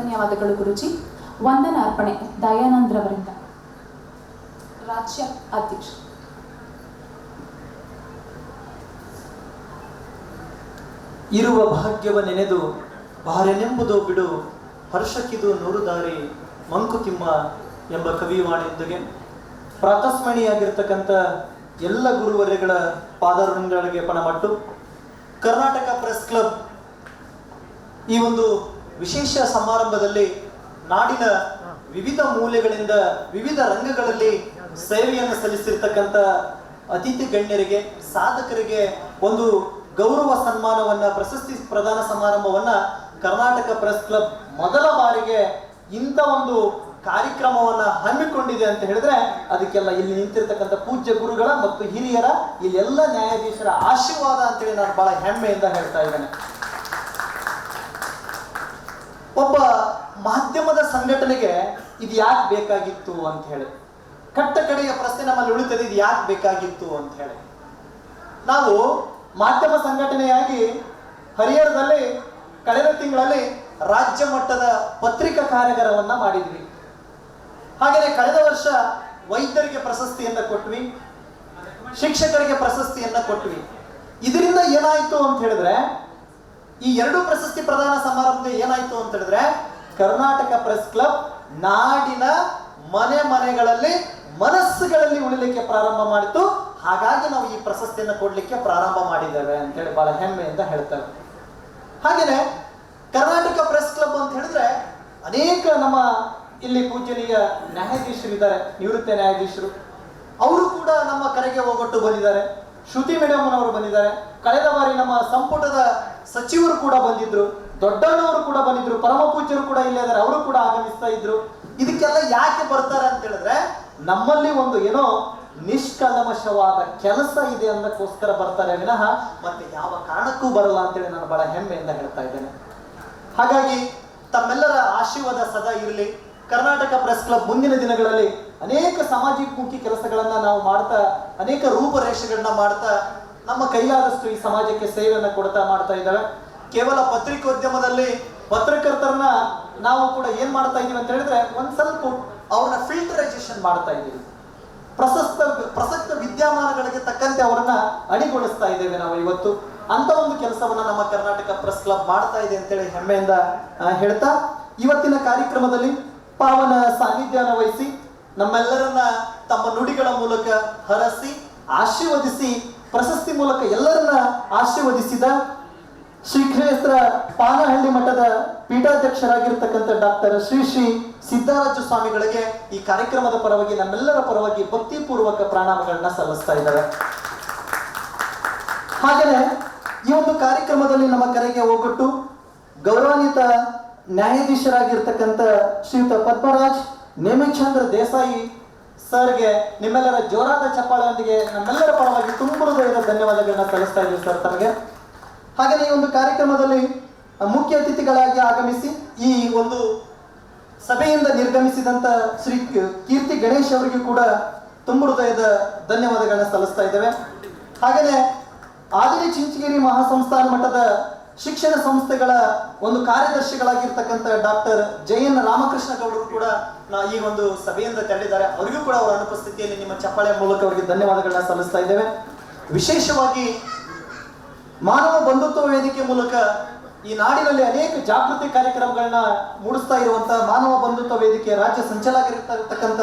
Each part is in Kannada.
ಧನ್ಯವಾದಗಳು ಗುರುಜಿ. ವಂದನ ಅರ್ಪಣೆ ದಯಾನಂದ್ರವರಿಂದ. ರಾಜ್ಯ ಅಧ್ಯಕ್ಷ. ಇರುವ ಭಾಗ್ಯವ ನೆನೆದು ಬಾರೆನೆಂಬುದು ಬಿಡು, ಹರ್ಷಕ್ಕಿದು ನೂರು ದಾರಿ ಮಂಕುತಿಮ್ಮ ಎಂಬ ಕವಿವಾಣಿಯೊಂದಿಗೆ. ಪ್ರಾತಸ್ಮರಣೀಯಾಗಿರ್ತಕ್ಕಂಥ ಎಲ್ಲ ಗುರುವರ್ಯಗಳ ಪಾದಾರಗಳಿಗೆ ಪಣಮಟ್ಟು ಕರ್ನಾಟಕ ಪ್ರೆಸ್ ಕ್ಲಬ್ ಈ ಒಂದು ವಿಶೇಷ ಸಮಾರಂಭದಲ್ಲಿ ನಾಡಿನ ವಿವಿಧ ಮೂಲೆಗಳಿಂದ ವಿವಿಧ ರಂಗಗಳಲ್ಲಿ ಸೇವೆಯನ್ನು ಸಲ್ಲಿಸಿರ್ತಕ್ಕಂಥ ಅತಿಥಿ ಗಣ್ಯರಿಗೆ, ಸಾಧಕರಿಗೆ ಒಂದು ಗೌರವ ಸನ್ಮಾನವನ್ನ, ಪ್ರಶಸ್ತಿ ಪ್ರದಾನ ಸಮಾರಂಭವನ್ನ ಕರ್ನಾಟಕ ಪ್ರೆಸ್ ಕ್ಲಬ್ ಮೊದಲ ಬಾರಿಗೆ ಇಂಥ ಒಂದು ಕಾರ್ಯಕ್ರಮವನ್ನ ಹಮ್ಮಿಕೊಂಡಿದೆ ಅಂತ ಹೇಳಿದ್ರೆ ಅದಕ್ಕೆಲ್ಲ ಇಲ್ಲಿ ನಿಂತಿರ್ತಕ್ಕಂಥ ಪೂಜ್ಯ ಗುರುಗಳ ಮತ್ತು ಹಿರಿಯರ, ಇಲ್ಲೆಲ್ಲ ನ್ಯಾಯಾಧೀಶರ ಆಶೀರ್ವಾದ ಅಂತೇಳಿ ನಾನು ಬಹಳ ಹೆಮ್ಮೆಯಿಂದ ಹೇಳ್ತಾ ಇದ್ದೇನೆ. ಒಬ್ಬ ಮಾಧ್ಯಮದ ಸಂಘಟನೆಗೆ ಇದು ಯಾಕೆ ಬೇಕಾಗಿತ್ತು ಅಂತ ಹೇಳಿ. ಕಟ್ಟ ಕಡೆಯ ಪ್ರಶ್ನೆ ನಮ್ಮಲ್ಲಿ ಉಳಿತದೆ, ಇದು ಯಾಕೆ ಬೇಕಾಗಿತ್ತು ಅಂತ ಹೇಳಿ. ನಾವು ಮಾಧ್ಯಮ ಸಂಘಟನೆಯಾಗಿ ಹರಿಹರದಲ್ಲಿ ಕಳೆದ ತಿಂಗಳಲ್ಲಿ ರಾಜ್ಯ ಮಟ್ಟದ ಪತ್ರಿಕಾ ಕಾರ್ಯಾಗಾರವನ್ನ ಮಾಡಿದ್ವಿ. ಹಾಗೆಯೇ ಕಳೆದ ವರ್ಷ ವೈದ್ಯರಿಗೆ ಪ್ರಶಸ್ತಿಯನ್ನ ಕೊಟ್ವಿ, ಶಿಕ್ಷಕರಿಗೆ ಪ್ರಶಸ್ತಿಯನ್ನ ಕೊಟ್ವಿ. ಇದರಿಂದ ಏನಾಯಿತು ಅಂತ ಹೇಳಿದ್ರೆ ಈ ಎರಡು ಪ್ರಶಸ್ತಿ ಪ್ರದಾನ ಸಮಾರಂಭ ಏನಾಯ್ತು ಅಂತ ಹೇಳಿದ್ರೆ, ಕರ್ನಾಟಕ ಪ್ರೆಸ್ ಕ್ಲಬ್ ನಾಡಿನ ಮನೆ ಮನೆಗಳಲ್ಲಿ ಮನಸ್ಸುಗಳಲ್ಲಿ ಉಳಿಲಿಕ್ಕೆ ಪ್ರಾರಂಭ ಮಾಡಿತು ಹಾಗಾಗಿ ನಾವು ಈ ಪ್ರಶಸ್ತಿಯನ್ನು ಕೊಡ್ಲಿಕ್ಕೆ ಪ್ರಾರಂಭ ಮಾಡಿದ್ದೇವೆ ಅಂತ ಹೇಳಿ ಬಹಳ ಹೆಮ್ಮೆಯಿಂದ ಹೇಳ್ತೇವೆ ಹಾಗೇನೆ ಕರ್ನಾಟಕ ಪ್ರೆಸ್ ಕ್ಲಬ್ ಅಂತ ಹೇಳಿದ್ರೆ ಅನೇಕ ನಮ್ಮ ಇಲ್ಲಿ ಪೂಜನೀಯ ನ್ಯಾಯಾಧೀಶರು ಇದ್ದಾರೆ, ನಿವೃತ್ತ ನ್ಯಾಯಾಧೀಶರು. ಅವರು ಕೂಡ ನಮ್ಮ ಕರೆಗೆ ಹೋಗೊಟ್ಟು ಬಂದಿದ್ದಾರೆ. ಶ್ರುತಿ ಮೇಡಮ್ ಅವರು ಬಂದಿದ್ದಾರೆ. ಕಳೆದ ಬಾರಿ ನಮ್ಮ ಸಂಪುಟದ ಸಚಿವರು ಕೂಡ ಬಂದಿದ್ರು, ದೊಡ್ಡಣ್ಣವರು ಕೂಡ ಬಂದಿದ್ರು ಪರಮ ಪೂಜ್ಯರು ಕೂಡ ಇಲ್ಲೇ ಇದ್ದಾರೆ, ಅವರು ಕೂಡ ಆಗಮಿಸ್ತಾ ಇದ್ರು. ಇದಕ್ಕೆಲ್ಲ ಯಾಕೆ ಬರ್ತಾರೆ ಅಂತ ಹೇಳಿದ್ರೆ, ನಮ್ಮಲ್ಲಿ ಒಂದು ಏನೋ ನಿಷ್ಕಲಮಶವಾದ ಕೆಲಸ ಇದೆ ಅನ್ನಕ್ಕೋಸ್ಕರ ಬರ್ತಾರೆ ವಿನಃ ಮತ್ತೆ ಯಾವ ಕಾರಣಕ್ಕೂ ಬರಲ್ಲ ಅಂತೇಳಿ ನಾನು ಬಹಳ ಹೆಮ್ಮೆಯಿಂದ ಹೇಳ್ತಾ ಇದ್ದೇನೆ. ಹಾಗಾಗಿ ತಮ್ಮೆಲ್ಲರ ಆಶೀರ್ವಾದ ಸದಾ ಇರಲಿ. ಕರ್ನಾಟಕ ಪ್ರೆಸ್ ಕ್ಲಬ್ ಮುಂದಿನ ದಿನಗಳಲ್ಲಿ ಅನೇಕ ಸಾಮಾಜಿಕ ಮುಖಿ ಕೆಲಸಗಳನ್ನ ನಾವು ಮಾಡ್ತಾ, ಅನೇಕ ರೂಪರೇಷೆಗಳನ್ನ ಮಾಡ್ತಾ ನಮ್ಮ ಕೈಲಾದಷ್ಟು ಈ ಸಮಾಜಕ್ಕೆ ಸೇವೆಯನ್ನು ಕೊಡ್ತಾ ಮಾಡ್ತಾ ಇದ್ದಾವೆ ಕೇವಲ ಪತ್ರಿಕೋದ್ಯಮದಲ್ಲಿ ಪತ್ರಕರ್ತರನ್ನ ನಾವು ಕೂಡ ಏನ್ ಮಾಡ್ತಾ ಇದ್ದೀವಿ ಅಂತ ಹೇಳಿದ್ರೆ ಒಂದ್ ಸ್ವಲ್ಪ ಅವ್ರನ್ನ ಫಿಲ್ಟರೈಸೇಷನ್ ಮಾಡ್ತಾ ಇದ್ದೀವಿ. ಪ್ರಸಕ್ತ ಪ್ರಸಕ್ತ ವಿದ್ಯಮಾನಗಳಿಗೆ ತಕ್ಕಂತೆ ಅವರನ್ನ ಅಣಿಗೊಳಿಸ್ತಾ ಇದ್ದೇವೆ ನಾವು ಇವತ್ತು. ಅಂತ ಒಂದು ಕೆಲಸವನ್ನ ನಮ್ಮ ಕರ್ನಾಟಕ ಪ್ರೆಸ್ ಕ್ಲಬ್ ಮಾಡ್ತಾ ಇದೆ ಅಂತೇಳಿ ಹೆಮ್ಮೆಯಿಂದ ಹೇಳ್ತಾ, ಇವತ್ತಿನ ಕಾರ್ಯಕ್ರಮದಲ್ಲಿ ಪಾವನ ಸಾನ್ನಿಧ್ಯಾನ ವಹಿಸಿ, ನಮ್ಮೆಲ್ಲರನ್ನ ತಮ್ಮ ನುಡಿಗಳ ಮೂಲಕ ಹರಸಿ, ಆಶೀರ್ವದಿಸಿ ಪ್ರಶಸ್ತಿ ಮೂಲಕ ಎಲ್ಲರನ್ನ ಆಶೀರ್ವದಿಸಿದ ಶ್ರೀಕ್ಷೇತ್ರ ಪಾನಹಳ್ಳಿ ಮಠದ ಪೀಠಾಧ್ಯಕ್ಷರಾಗಿರ್ತಕ್ಕಂಥ ಡಾಕ್ಟರ್ ಶ್ರೀ ಶ್ರೀ ಸಿದ್ದರಾಜ ಸ್ವಾಮಿಗಳಿಗೆ ಈ ಕಾರ್ಯಕ್ರಮದ ಪರವಾಗಿ ನಮ್ಮೆಲ್ಲರ ಪರವಾಗಿ ಭಕ್ತಿಪೂರ್ವಕ ಪ್ರಣಾಮಗಳನ್ನ ಸಲ್ಲಿಸ್ತಾ ಇದ್ದಾರೆ. ಹಾಗೆಯೇ ಈ ಒಂದು ಕಾರ್ಯಕ್ರಮದಲ್ಲಿ ನಮ್ಮ ಕರೆಗೆ ಹೋಗೊಟ್ಟು ಗೌರವಾನ್ವಿತ ನ್ಯಾಯಾಧೀಶರಾಗಿರ್ತಕ್ಕಂಥ ಶ್ರೀಯುತ ಪದ್ಮರಾಜ್ ನೇಮಿಚಂದ್ರ ದೇಸಾಯಿ ಸರ್ಗೆ ನಿಮ್ಮೆಲ್ಲರ ಜೋರಾದ ಚಪ್ಪಾಳೆಯೊಂದಿಗೆ ನಮ್ಮೆಲ್ಲರ ಪರವಾಗಿ ತುಂಬ ಹೃದಯದ ಧನ್ಯವಾದಗಳನ್ನ ಸಲ್ಲಿಸ್ತಾ ಇದ್ದೀವಿ ಸರ್ ತಮಗೆ. ಹಾಗೆ ಈ ಒಂದು ಕಾರ್ಯಕ್ರಮದಲ್ಲಿ ಮುಖ್ಯ ಅತಿಥಿಗಳಾಗಿ ಆಗಮಿಸಿ ಈ ಒಂದು ಸಭೆಯಿಂದ ನಿರ್ಗಮಿಸಿದಂತ ಶ್ರೀ ಕೀರ್ತಿ ಗಣೇಶ್ ಅವರಿಗೆ ಕೂಡ ತುಂಬ ಹೃದಯದ ಧನ್ಯವಾದಗಳನ್ನ ಸಲ್ಲಿಸ್ತಾ ಇದ್ದೇವೆ. ಹಾಗೆಯೇ ಆದಿ ಚಿಂಚಗಿರಿ ಮಹಾಸಂಸ್ಥಾನ ಮಟ್ಟದ ಶಿಕ್ಷಣ ಸಂಸ್ಥೆಗಳ ಒಂದು ಕಾರ್ಯದರ್ಶಿಗಳಾಗಿರ್ತಕ್ಕಂಥ ಡಾಕ್ಟರ್ ಜಯನ್ ರಾಮಕೃಷ್ಣ ಗೌಡರು ಕೂಡ ಈ ಒಂದು ಸಭೆಯಿಂದ ತೆರಳಿದ್ದಾರೆ. ಅವರಿಗೂ ಕೂಡ ಅವರ ಅನುಪಸ್ಥಿತಿಯಲ್ಲಿ ನಿಮ್ಮ ಚಪ್ಪಾಳೆ ಮೂಲಕ ಅವರಿಗೆ ಧನ್ಯವಾದಗಳನ್ನ ಸಲ್ಲಿಸ್ತಾ ಇದ್ದೇವೆ. ವಿಶೇಷವಾಗಿ ಮಾನವ ಬಂಧುತ್ವ ವೇದಿಕೆ ಮೂಲಕ ಈ ನಾಡಿನಲ್ಲಿ ಅನೇಕ ಜಾಗೃತಿ ಕಾರ್ಯಕ್ರಮಗಳನ್ನ ಮೂಡಿಸ್ತಾ ಇರುವಂತಹ ಮಾನವ ಬಂಧುತ್ವ ವೇದಿಕೆ ರಾಜ್ಯ ಸಂಚಾಲಕರಿರ್ತಕ್ಕಂಥ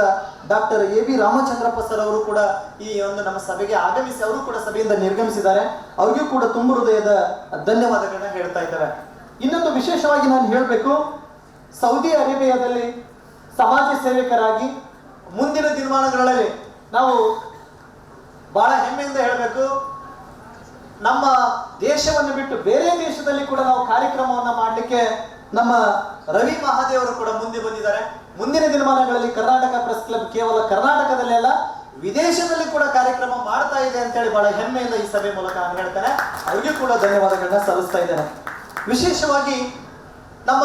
doctor A B Ramachandrappa sir ಅವರು ಕೂಡ ಈ ಒಂದು ನಮ್ಮ ಸಭೆಗೆ ಆಗಮಿಸಿ ಅವರು ಕೂಡ ಸಭೆಯಿಂದ ನಿರ್ಗಮಿಸಿದ್ದಾರೆ. ಅವ್ರಿಗೂ ಕೂಡ ತುಂಬ ಹೃದಯದ ಧನ್ಯವಾದಗಳನ್ನ ಹೇಳ್ತಾ ಇದ್ದಾರೆ. ಇನ್ನೊಂದು ವಿಶೇಷವಾಗಿ ನಾನು ಹೇಳಬೇಕು, ಸೌದಿ ಅರೇಬಿಯಾದಲ್ಲಿ ಸಮಾಜ ಸೇವಕರಾಗಿ ಮುಂದಿನ ದಿನಮಾನಗಳಲ್ಲಿ ನಾವು ಬಹಳ ಹೆಮ್ಮೆಯಿಂದ ಹೇಳಬೇಕು ನಮ್ಮ ದೇಶವನ್ನು ಬಿಟ್ಟು ಬೇರೆ ದೇಶದಲ್ಲಿ ಕೂಡ ನಾವು ಕಾರ್ಯಕ್ರಮವನ್ನು ಮಾಡಲಿಕ್ಕೆ ನಮ್ಮ ರವಿ ಮಹಾದೇವರು ಕೂಡ ಮುಂದೆ ಬಂದಿದ್ದಾರೆ. ಮುಂದಿನ ದಿನಮಾನಗಳಲ್ಲಿ ಕರ್ನಾಟಕ ಪ್ರೆಸ್ ಕ್ಲಬ್ ಕೇವಲ ಕರ್ನಾಟಕದಲ್ಲೇ ಅಲ್ಲ, ವಿದೇಶದಲ್ಲಿ ಕೂಡ ಕಾರ್ಯಕ್ರಮ ಮಾಡ್ತಾ ಇದೆ ಅಂತೇಳಿ ಬಹಳ ಹೆಮ್ಮೆಯಿಂದ ಈ ಸಭೆ ಮೂಲಕ ನಾನು ಹೇಳ್ತೇನೆ. ಅವರಿಗೆ ಕೂಡ ಧನ್ಯವಾದಗಳನ್ನ ಸಲ್ಲಿಸ್ತಾ ಇದ್ದೇನೆ. ವಿಶೇಷವಾಗಿ ನಮ್ಮ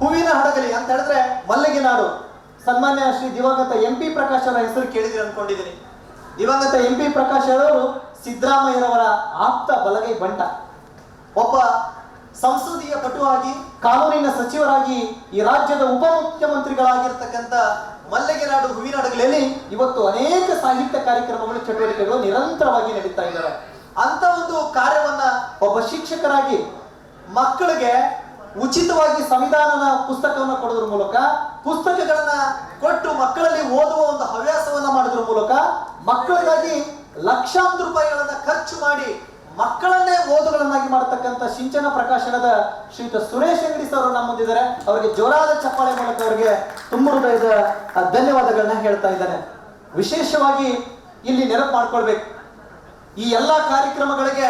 ಹೂವಿನ ಹಡಗಲಿ ಅಂತ ಹೇಳಿದ್ರೆ ಮಲ್ಲಿಗೆ ನಾಡು. ಸನ್ಮಾನ್ಯ ಶ್ರೀ ದಿವಂಗತ ಎಂ ಪಿ ಪ್ರಕಾಶ್ ಅವರ ಹೆಸರು ಕೇಳಿದ್ರೆ ಅನ್ಕೊಂಡಿದ್ದೀನಿ ದಿವಂಗತ ಎಂ ಪಿ ಪ್ರಕಾಶ್ ಅವರು ಸಿದ್ದರಾಮಯ್ಯನವರ ಆಪ್ತ ಬಲಗೈ ಬಂಟ. ಒಬ್ಬ ಸಂಸದೀಯ ಪಟುವಾಗಿ ಕಾನೂನಿನ ಸಚಿವರಾಗಿ ಈ ರಾಜ್ಯದ ಉಪಮುಖ್ಯಮಂತ್ರಿಗಳಾಗಿರ್ತಕ್ಕಂಥ ಮಲ್ಲಿಗೆನಾಡು ಹೂವಿನಡಗಲಿಯಲ್ಲಿ ಇವತ್ತು ಅನೇಕ ಸಾಹಿತ್ಯ ಕಾರ್ಯಕ್ರಮಗಳು, ಚಟುವಟಿಕೆಗಳು ನಿರಂತರವಾಗಿ ನಡೀತಾ ಇದ್ದಾರೆ ಅಂತ ಒಂದು ಕಾರ್ಯವನ್ನ ಒಬ್ಬ ಶಿಕ್ಷಕರಾಗಿ ಮಕ್ಕಳಿಗೆ ಉಚಿತವಾಗಿ ಸಂವಿಧಾನನ ಪುಸ್ತಕವನ್ನ ಕೊಡೋದ್ರ ಮೂಲಕ, ಪುಸ್ತಕಗಳನ್ನ ಕೊಟ್ಟು ಮಕ್ಕಳಲ್ಲಿ ಓದುವ ಒಂದು ಹವ್ಯಾಸವನ್ನ ಮಾಡೋದ್ರ ಮೂಲಕ ಮಕ್ಕಳಿಗಾಗಿ ಲಕ್ಷಾಂತರ ರೂಪಾಯಿಗಳನ್ನ ಖರ್ಚು ಮಾಡಿ ಮಕ್ಕಳನ್ನೇ ಓದುಗಳನ್ನಾಗಿ ಮಾಡತಕ್ಕಂಥ ಸಿಂಚನ ಪ್ರಕಾಶನದ ಶ್ರೀಯುತ ಸುರೇಶ್ ಅಂಗಡಿ ಸರ್ ನಮ್ಮ ಮುಂದಿದ್ದಾರೆ. ಅವರಿಗೆ ಜೋರಾದ ಚಪ್ಪಾಳೆ ಮೂಲಕ ಅವರಿಗೆ ತುಂಬ ಹೃದಯದ ಧನ್ಯವಾದಗಳನ್ನ ಹೇಳ್ತಾ ಇದ್ದಾನೆ. ವಿಶೇಷವಾಗಿ ಇಲ್ಲಿ ನೆನಪು ಮಾಡ್ಕೊಳ್ಬೇಕು. ಈ ಎಲ್ಲ ಕಾರ್ಯಕ್ರಮಗಳಿಗೆ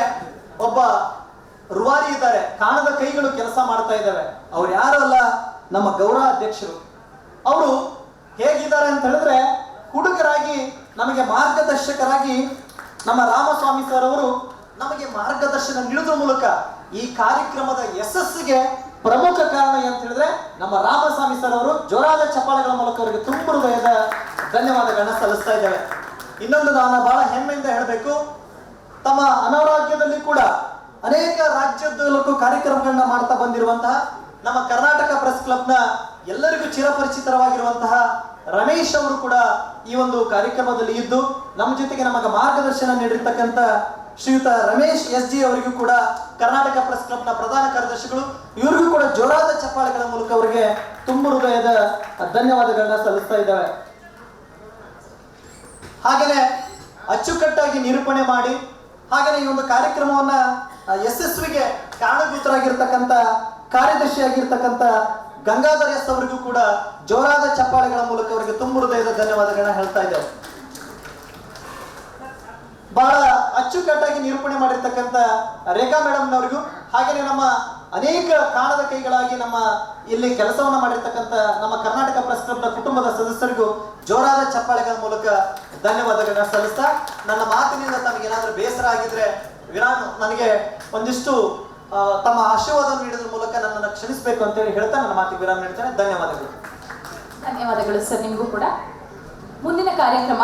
ಒಬ್ಬ ರುವಾರಿ ಇದ್ದಾರೆ. ಕಾಣದ ಕೈಗಳು ಕೆಲಸ ಮಾಡ್ತಾ ಇದ್ದಾವೆ. ಅವ್ರು ಯಾರು ಅಲ್ಲ? ನಮ್ಮ ಗೌರವ ಅಧ್ಯಕ್ಷರು ಅವರು ಹೇಗಿದ್ದಾರೆ ಅಂತ ಹೇಳಿದ್ರೆ ಹುಡುಗರಾಗಿ ನಮಗೆ ಮಾರ್ಗದರ್ಶಕರಾಗಿ ನಮ್ಮ ರಾಮಸ್ವಾಮಿ ಸರ್ ಅವರು ನಮಗೆ ಮಾರ್ಗದರ್ಶನ ನೀಡುವ ಮೂಲಕ ಈ ಕಾರ್ಯಕ್ರಮದ ಯಶಸ್ಸಿಗೆ ಪ್ರಮುಖ ಕಾರಣ ಅಂತ ಹೇಳಿದ್ರೆ ನಮ್ಮ ರಾಮಸ್ವಾಮಿ ಸರ್ ಅವರು ಜೋರಾದ ಚಪ್ಪಾಳೆಗಳ ಮೂಲಕ ಅವರಿಗೆ ತುಂಬ ಹೃದಯದ ಧನ್ಯವಾದಗಳನ್ನ ಸಲ್ಲಿಸ್ತಾ ಇದ್ದೇವೆ. ಇನ್ನೊಂದು ನಾನು ಬಹಳ ಹೆಮ್ಮೆಯಿಂದ ಹೇಳಬೇಕು, ತಮ್ಮ ಅನಾರೋಗ್ಯದಲ್ಲಿ ಕೂಡ ಅನೇಕ ರಾಜ್ಯದಲ್ಲೂ ಕಾರ್ಯಕ್ರಮಗಳನ್ನ ಮಾಡ್ತಾ ಬಂದಿರುವಂತಹ ನಮ್ಮ ಕರ್ನಾಟಕ ಪ್ರೆಸ್ ಕ್ಲಬ್ನ ಎಲ್ಲರಿಗೂ ಚಿರಪರಿಚಿತರವಾಗಿರುವಂತಹ ರಮೇಶ್ ಅವರು ಕೂಡ ಈ ಒಂದು ಕಾರ್ಯಕ್ರಮದಲ್ಲಿ ಇದ್ದು ನಮ್ಮ ಜೊತೆಗೆ ನಮಗೆ ಮಾರ್ಗದರ್ಶನ ನೀಡಿರ್ತಕ್ಕಂಥ ಶ್ರೀಯುತ ರಮೇಶ್ ಎಸ್ ಜಿ ಅವರಿಗೂ ಕೂಡ ಕರ್ನಾಟಕ ಪ್ರೆಸ್ ಕ್ಲಬ್ನ ಪ್ರಧಾನ ಕಾರ್ಯದರ್ಶಿಗಳು, ಇವರಿಗೂ ಕೂಡ ಜೋರಾದ ಚಪ್ಪಾಳೆಗಳ ಮೂಲಕ ಅವರಿಗೆ ತುಂಬ ಹೃದಯದ ಧನ್ಯವಾದಗಳನ್ನ ಸಲ್ಲಿಸ್ತಾ ಇದ್ದಾವೆ. ಹಾಗೆಯೇ ಅಚ್ಚುಕಟ್ಟಾಗಿ ನಿರೂಪಣೆ ಮಾಡಿ ಹಾಗೆಯೇ ಈ ಒಂದು ಕಾರ್ಯಕ್ರಮವನ್ನ ಯಶಸ್ವಿಗೆ ಕಾರಣಭೂತರಾಗಿರ್ತಕ್ಕಂಥ ಕಾರ್ಯದರ್ಶಿಯಾಗಿರ್ತಕ್ಕಂಥ ಗಂಗಾಧರ್ ಎಸ್ ಅವರಿಗೂ ಕೂಡ ಜೋರಾದ ಚಪ್ಪಾಳೆಗಳ ಮೂಲಕ ಅವರಿಗೆ ತುಂಬ ಹೃದಯದ ಧನ್ಯವಾದಗಳನ್ನ ಹೇಳ್ತಾ ಇದ್ದೇವೆ. ಬಹಳ ಅಚ್ಚುಕಟ್ಟಾಗಿ ನಿರೂಪಣೆ ಮಾಡಿರ್ತಕ್ಕಂಥ ರೇಖಾ ಮೇಡಮ್ನವರಿಗೂ ಹಾಗೆಯೇ ನಮ್ಮ ಅನೇಕ ಕಾಣದ ಕೈಗಳಾಗಿ ನಮ್ಮ ಇಲ್ಲಿ ಕೆಲಸವನ್ನ ಮಾಡಿರ್ತಕ್ಕಂಥ ನಮ್ಮ ಕರ್ನಾಟಕ ಪ್ರೆಸ್ ಕ್ಲಬ್ನ ಕುಟುಂಬದ ಸದಸ್ಯರಿಗೂ ಜೋರಾದ ಚಪ್ಪಾಳೆಗಳ ಮೂಲಕ ಧನ್ಯವಾದಗಳನ್ನ ಸಲ್ಲಿಸ್ತಾ, ನನ್ನ ಮಾತಿನಿಂದ ತಮಗೇನಾದ್ರೂ ಬೇಸರ ಆಗಿದ್ರೆ ವಿರಾಮ್, ನನಗೆ ಒಂದಿಷ್ಟು ತಮ್ಮ ಆಶೀರ್ವಾದ ನೀಡೋದ್ರ ಮೂಲಕ ನನ್ನನ್ನು ಕ್ಷಮಿಸಬೇಕು ಅಂತೇಳಿ ಹೇಳ್ತಾ ನನ್ನ ಮಾತಿಗೆ ವಿರಾಮ ನೀಡ್ತೇನೆ. ಧನ್ಯವಾದಗಳು. ಧನ್ಯವಾದಗಳು ಸರ್ ನಿಮಗೂ ಕೂಡ. ಮುಂದಿನ ಕಾರ್ಯಕ್ರಮ,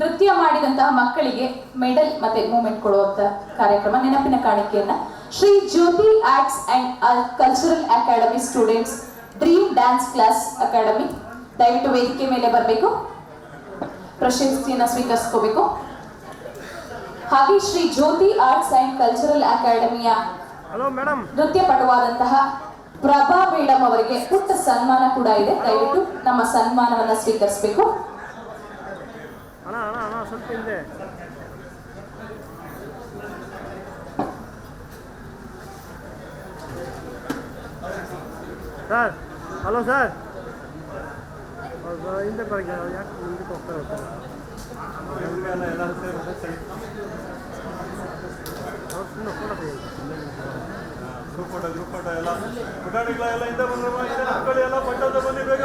ನೃತ್ಯ ಮಾಡಿದಂತಹ ಮಕ್ಕಳಿಗೆ ಮೆಡಲ್ ಮತ್ತೆ ಮೂಮೆಂಟ್ ಕೊಡುವಂತ ಕಾರ್ಯಕ್ರಮ, ನೆನಪಿನ ಕಾಣಿಕೆಯನ್ನ Shri Jyothi arts and cultural academy students dream dance class academy. ದಯವಿಟ್ಟು ವೇದಿಕೆ ಮೇಲೆ ಬರಬೇಕು. ಪ್ರಶಸ್ತಿಯನ್ನು ಸ್ವೀಕರಿಸ್ಕೋಬೇಕು. ಹಾಗೆ Shri Jyothi arts and cultural ಅಕಾಡೆಮಿಯ ನೃತ್ಯ ಪಟುವಾದಂತಹ ಪ್ರಭಾ ಮೇಡಮ್ ಅವರಿಗೆ ಪುಟ್ಟ ಸನ್ಮಾನ ಕೂಡ ಇದೆ. ದಯವಿಟ್ಟು ನಮ್ಮ ಸನ್ಮಾನವನ್ನ ಸ್ವೀಕರಿಸಬೇಕು. ಅಣ್ಣ ಅಣ್ಣ ಅಣ್ಣ ಸ್ವಲ್ಪ ಹಿಂದೆ. ಸರ್ ಹಲೋ ಸರ್ ಹಿಂದೆ ಬರಕ್ಕೆ ಯಾಕೆ ಮುಂದಕ್ಕೆ ಹೋಗ್ತಾ ಹೋಗ್ತಾರೆ ಅವ್ರು ಸುಮ್ಮನೆ ಫೋಟೋ ತೆಗೆದು ಗ್ರೂಪ್ ಫೋಟೋ ಗ್ರೂಪ್ ಫೋಟೋ ಎಲ್ಲ ಪುಟಾಣಿಗಳೆಲ್ಲ ಹಿಂದೆ ಬಂದ್ರು ನಡ್ಕೊಳ್ಳಿ ಎಲ್ಲ ಪಟ್ಟದ ಬನ್ನಿ ಬೇಗ